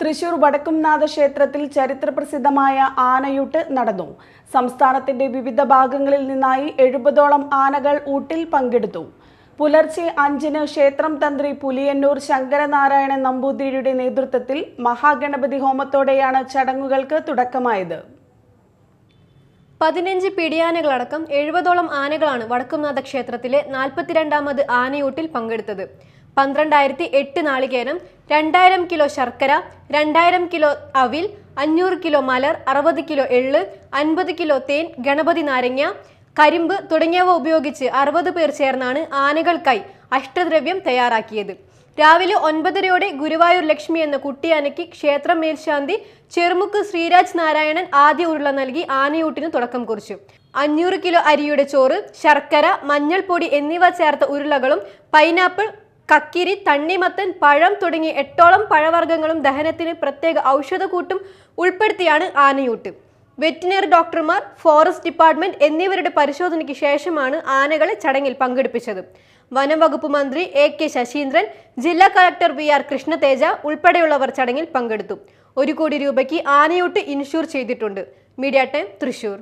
തൃശൂർ വടക്കുംനാഥ ക്ഷേത്രത്തിൽ ചരിത്രപ്രസിദ്ധമായ ആനയൂട്ട് നടന്നു. സംസ്ഥാനത്തിന്റെ വിവിധ ഭാഗങ്ങളിൽ നിന്നായി എഴുപതോളം ആനകൾ ഊട്ടിൽ പങ്കെടുത്തു. പുലർച്ചെ അഞ്ചിന് ക്ഷേത്രം തന്ത്രി പുലിയന്നൂർ ശങ്കരനാരായണ നമ്പൂതിരിയുടെ നേതൃത്വത്തിൽ മഹാഗണപതി ഹോമത്തോടെയാണ് ചടങ്ങുകൾക്ക് തുടക്കമായത്. പതിനഞ്ച് പിടിയാനകളടക്കം എഴുപതോളം ആനകളാണ് വടക്കുംനാഥ ക്ഷേത്രത്തിലെ നാൽപ്പത്തിരണ്ടാമത് ആനയൂട്ടിൽ പങ്കെടുത്തത്. പന്ത്രണ്ടായിരത്തി എട്ട് നാളികേരം രണ്ടായിരം കിലോ ശർക്കര രണ്ടായിരം കിലോ അവിൽ അഞ്ഞൂറ് കിലോ മലർ അറുപത് കിലോ എള്ള് അൻപത് കിലോ തേൻ ഗണപതി നാരങ്ങ കരിമ്പ് തുടങ്ങിയവ ഉപയോഗിച്ച് അറുപത് പേർ ചേർന്നാണ് ആനകൾക്കായി അഷ്ടദ്രവ്യം തയ്യാറാക്കിയത്. രാവിലെ ഒൻപതരയോടെ ഗുരുവായൂർ ലക്ഷ്മി എന്ന കുട്ടിയാനയ്ക്ക് ക്ഷേത്രം മേൽശാന്തി ചെറുമുക്ക് ശ്രീരാജ് നാരായണൻ ആദ്യ ഉരുള നൽകി ആനയൂട്ടിന് തുടക്കം കുറിച്ചു. അഞ്ഞൂറ് കിലോ അരിയുടെ ചോറ് ശർക്കര മഞ്ഞൾപ്പൊടി എന്നിവ ചേർത്ത ഉരുളകളും പൈനാപ്പിൾ കക്കിരി തണ്ണിമത്തൻ പഴം തുടങ്ങി എട്ടോളം പഴവർഗങ്ങളും ദഹനത്തിന് പ്രത്യേക ഔഷധക്കൂട്ടും ഉൾപ്പെടുത്തിയാണ് ആനയൂട്ട്. വെറ്റിനറി ഡോക്ടർമാർ ഫോറസ്റ്റ് ഡിപ്പാർട്ട്മെന്റ് എന്നിവരുടെ പരിശോധനയ്ക്ക് ശേഷമാണ് ആനകളെ ചടങ്ങിൽ പങ്കെടുപ്പിച്ചത്. വനംവകുപ്പ് മന്ത്രി എ കെ ശശീന്ദ്രൻ ജില്ലാ കളക്ടർ വി ആർ കൃഷ്ണതേജ ഉൾപ്പെടെയുള്ളവർ ചടങ്ങിൽ പങ്കെടുത്തു. ഒരു കോടി രൂപയ്ക്ക് ആനയൂട്ട് ഇൻഷൂർ ചെയ്തിട്ടുണ്ട്. Media time Thrissur.